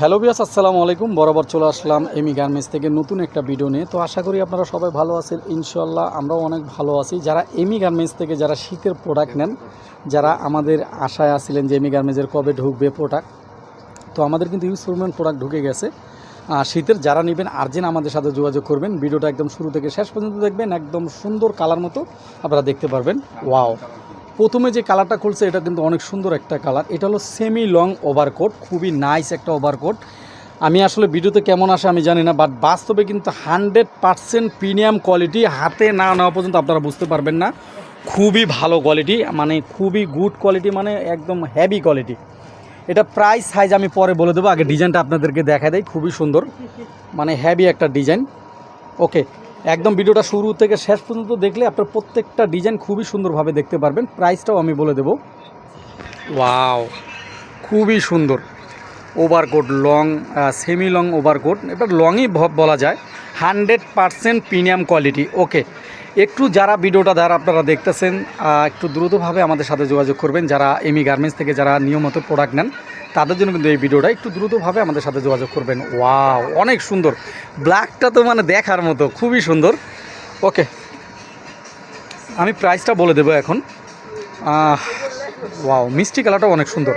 Hello বিয়াস আসসালামু আলাইকুম। বরাবর চলে আসলাম এমি গার্মেন্টস থেকে নতুন একটা ভিডিও নিয়ে। তো আশা করি আপনারা সবাই ভালো আছেন ইনশাল্লাহ আমরাও অনেক ভালো আছি। যারা এমি গার্মেন্টস থেকে, যারা শীতের প্রোডাক্ট নেন, যারা আমাদের আশায় আসছিলেন যে এমি গার্মেন্টসের কবে ঢুকবে প্রোডাক্ট তো আমাদের কিন্তু ইউজ ইনস্টলমেন্ট প্রোডাক্ট ঢুকে গেছে। শীতের যারা নেবেন আর্জেন্ট আমাদের সাথে যোগাযোগ করবেন। ভিডিওটা একদম শুরু থেকে শেষ পর্যন্ত দেখবেন, একদম সুন্দর কালার মতো আপনারা দেখতে পারবেন। ওয়াও প্রথমে যে কালারটা খুলছে, এটা কিন্তু অনেক সুন্দর একটা কালার। এটা হলো সেমি লং ওভারকোট খুবই নাইস একটা ওভারকোট আমি আসলে ভিডিওতে কেমন আসে আমি জানি না বাট বাস্তবে কিন্তু হান্ড্রেড পারসেন্ট প্রিমিয়াম কোয়ালিটি হাতে না নেওয়া পর্যন্ত আপনারা বুঝতে পারবেন না। খুবই ভালো কোয়ালিটি মানে খুবই গুড কোয়ালিটি মানে একদম হ্যাভি কোয়ালিটি এটা প্রাইস সাইজ আমি পরে বলে দেবো, আগে ডিজাইনটা আপনাদেরকে দেখা দেয় খুবই সুন্দর। মানে হ্যাভি একটা ডিজাইন ওকে একদম ভিডিওটা শুরু থেকে শেষ পর্যন্ত দেখলে আপনার প্রত্যেকটা ডিজাইন খুবই সুন্দরভাবে দেখতে পারবেন। প্রাইসটাও আমি বলে দেবো। ওয়াও, খুবই সুন্দর। Overcoat, long semi long overcoat. এটা লংই বলা যায়। Hundred percent premium quality. Okay, একটু যারা ভিডিওটা দ্বারা আপনারা দেখতেছেন একটু দ্রুতভাবে আমাদের সাথে যোগাযোগ করবেন। যারা এমি গার্মেন্টস থেকে যারা নিয়মিত প্রোডাক্ট নেন তাদের জন্য কিন্তু এই ভিডিওটা একটু দ্রুতভাবে আমাদের সাথে যোগাযোগ করবেন। ওয়াও, অনেক সুন্দর। ব্ল্যাকটা তো মানে দেখার মতো, খুবই সুন্দর। ওকে, আমি প্রাইসটা বলে দেবো এখন। ওয়াও, মিষ্টি কালারটা অনেক সুন্দর।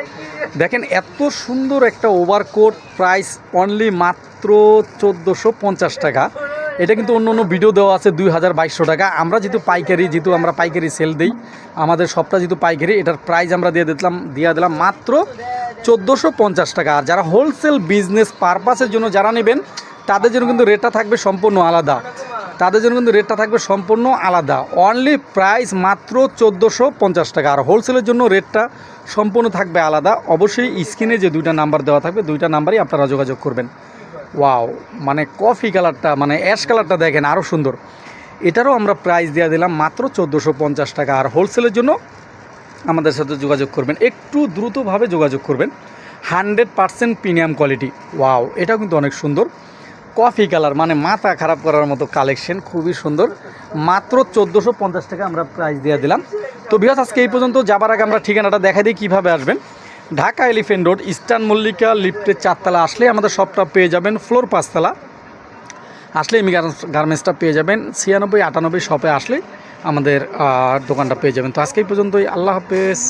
দেখেন এত সুন্দর একটা ওভারকোট, প্রাইস অনলি মাত্র চোদ্দোশো পঞ্চাশ টাকা। এটা কিন্তু অন্য অন্য ভিডিও দেওয়া আছে দুই হাজার বাইশশো টাকা। আমরা যেহেতু পাইকারি, যেহেতু আমরা পাইকারি সেল দিই, আমাদের সবটা যেহেতু পাইকারি, এটার প্রাইস আমরা দিয়ে দিলাম দিয়ে দিলাম মাত্র চোদ্দোশো পঞ্চাশ টাকা। আর যারা হোলসেল বিজনেস পারপাসের জন্য যারা নেবেন, তাদের জন্য কিন্তু রেটটা থাকবে সম্পূর্ণ আলাদা। তাদের জন্য কিন্তু রেটটা থাকবে সম্পূর্ণ আলাদা। অনলি প্রাইস মাত্র চোদ্দোশো পঞ্চাশ টাকা। আর হোলসেলের জন্য রেটটা সম্পূর্ণ থাকবে আলাদা। অবশ্যই স্ক্রিনে যে দুইটা নাম্বার দেওয়া থাকবে, দুইটা নাম্বারই আপনারা যোগাযোগ করবেন। ওয়াও মানে কফি কালারটা মানে অ্যাশ কালারটা দেখেন আরও সুন্দর। এটারও আমরা প্রাইস দিয়ে দিলাম মাত্র চোদ্দোশো পঞ্চাশ টাকা। আর হোলসেলের জন্য আমাদের সাথে যোগাযোগ করবেন। একটু দ্রুতভাবে যোগাযোগ করবেন। Hundred percent premium quality. Wow, এটাও কিন্তু অনেক সুন্দর। কফি কালার মানে মাথা খারাপ করার মতো কালেকশন, খুবই সুন্দর। মাত্র চোদ্দোশো পঞ্চাশ টাকা আমরা প্রাইস দিয়ে দিলাম। তো বিহাস আজকে এই পর্যন্ত যাবার আগে আমরা ঠিকানাটা দেখা দিই, কীভাবে আসবেন। Dhaka elephant road, eastern Mallika লিফটের চারতলা। আসলে আমাদের সবটা পেয়ে যাবেন, ফ্লোর পাঁচতলা। আসলে এমি গার্মেন্টসটা পেয়ে যাবেন। ছিয়ানব্বই, আটানব্বই শপে আসলে আমাদের দোকানটা পেয়ে যাবেন। তো আজকে পর্যন্তই। আল্লাহ হাফেজ।